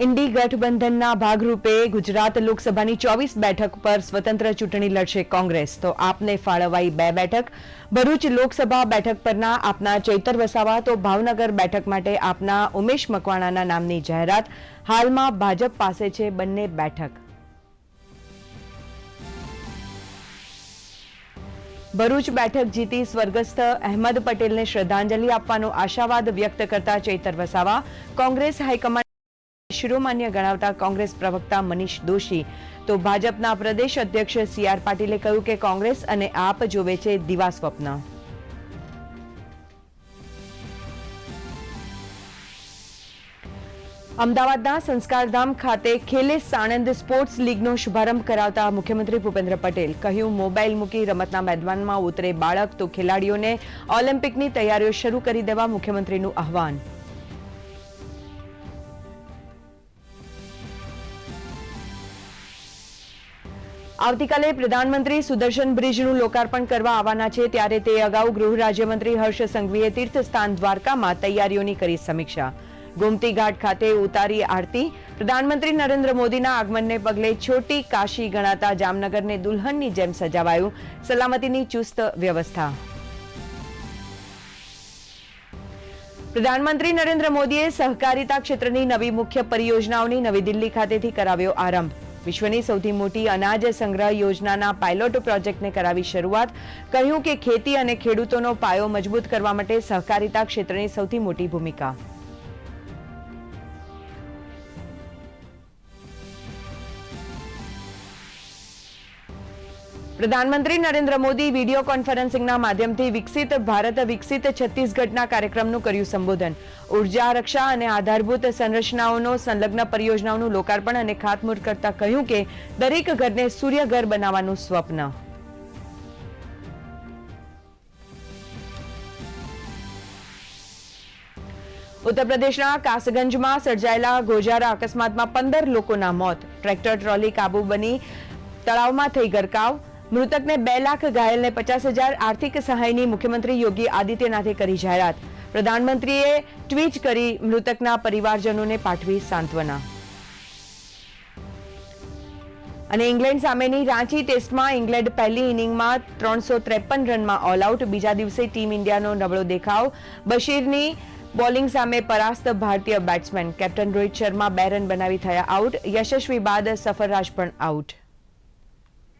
ઇન્ડી ગઠબંધનના ભાગરૂપે ગુજરાત લોકસભાની ચોવીસ બેઠક પર સ્વતંત્ર ચૂંટણી લડશે કોંગ્રેસ. તો આપને ફાળવાઈ બે બેઠક. ભરૂચ લોકસભા બેઠક પરના આપના ચૈતર વસાવા, તો ભાવનગર બેઠક માટે આપના ઉમેશ મકવાણાના નામની જાહેરાત. હાલમાં ભાજપ પાસે છે બંને બેઠક. ભરૂચ બેઠક જીતી સ્વર્ગસ્થ અહેમદ પટેલને શ્રદ્ધાંજલિ આપવાનો આશાવાદ વ્યક્ત કરતા ચૈતર વસાવા. કોંગ્રેસ હાઈકમાન્ડ શિરોમાન્ય ગણાવતા કોંગ્રેસ પ્રવક્તા મનીષ દોશી. તો ભાજપના પ્રદેશ અધ્યક્ષ સી આર પાટીલે કહ્યું કે કોંગ્રેસ અને આપ જોવે છે દિવા સ્વપ્ન. અમદાવાદના સંસ્કારધામ ખાતે ખેલે સાણંદ સ્પોર્ટ્સ લીગનો શુભારંભ કરાવતા મુખ્યમંત્રી ભૂપેન્દ્ર પટેલ કહ્યું, મોબાઈલ મૂકી રમતના મેદાનમાં ઉતરે બાળક તો ખેલાડીઓને ઓલિમ્પિકની તૈયારીઓ શરૂ કરી દેવા મુખ્યમંત્રીનું આહવાન. આવતીકાલે પ્રધાનમંત્રી સુદર્શન બ્રિજનું લોકાર્પણ કરવા આવવાના છે, ત્યારે તે અગાઉ ગૃહ રાજ્યમંત્રી હર્ષ સંઘવીએ તીર્થસ્થાન દ્વારકામાં તૈયારીઓની કરી સમીક્ષા. ગોમતી ઘાટ ખાતે ઉતારી આરતી. પ્રધાનમંત્રી નરેન્દ્ર મોદીના આગમનને પગલે છોટી કાશી ગણાતા જામનગરને દુલ્હનની જેમ સજાવાયું. સલામતીની ચુસ્ત વ્યવસ્થા. પ્રધાનમંત્રી નરેન્દ્ર મોદીએ સહકારિતા ક્ષેત્રની નવી મુખ્ય પરિયોજનાઓની નવી દિલ્હી ખાતેથી કરાવ્યો આરંભ. વિશ્વની સૌથી મોટી અનાજ સંગ્રહ યોજનાના પાયલોટ પ્રોજેક્ટને કરાવી શરૂઆત. કહ્યું કે ખેતી અને ખેડૂતોનો પાયો મજબૂત કરવા માટે સહકારિતા ક્ષેત્રની સૌથી મોટી ભૂમિકા. પ્રધાનમંત્રી નરેન્દ્ર મોદી વીડિયો કોન્ફરન્સિંગના માધ્યમથી વિકસિત ભારત, વિકસિત છત્તીસગઢના કાર્યક્રમનું કર્યું સંબોધન. ઊર્જા, રક્ષા અને આધારભૂત સંરચનાઓનો સંલગ્ન પરિયોજનાઓનું લોકાર્પણ અને ખાતમુહૂર્ત કરતા કહ્યું કે, દરેક ઘરને સૂર્યઘર બનાવવાનું સ્વપ્ન. ઉત્તર પ્રદેશના કાસગંજમાં સર્જાયેલા ગોજારા અકસ્માતમાં પંદર લોકોના મોત. ટ્રેક્ટર, ટ્રોલી કાબુ બની તળાવમાં થઈ ગરકાવ. મૃતકને બે લાખ ઘાયલને પચાસ હજાર આર્થિક સહાયની મુખ્યમંત્રી યોગી આદિત્યનાથે કરી જાહેરાત. પ્રધાનમંત્રીએ ટ્વીટ કરી મૃતકના પરિવારજનોને પાઠવી સાંત્વના. અને ઇંગ્લેન્ડ સામેની રાંચી ટેસ્ટમાં ઇંગ્લેન્ડ પહેલી ઇનિંગમાં ત્રણસો ત્રેપન રનમાં ઓલ આઉટ બીજા દિવસે ટીમ ઇન્ડિયાનો નબળો દેખાવ. બશીરની બોલિંગ સામે પરાસ્ત ભારતીય બેટ્સમેન કેપ્ટન રોહિત શર્મા બે રન બનાવી થયા આઉટ યશસ્વી બાદ સફરરાજ પણ આઉટ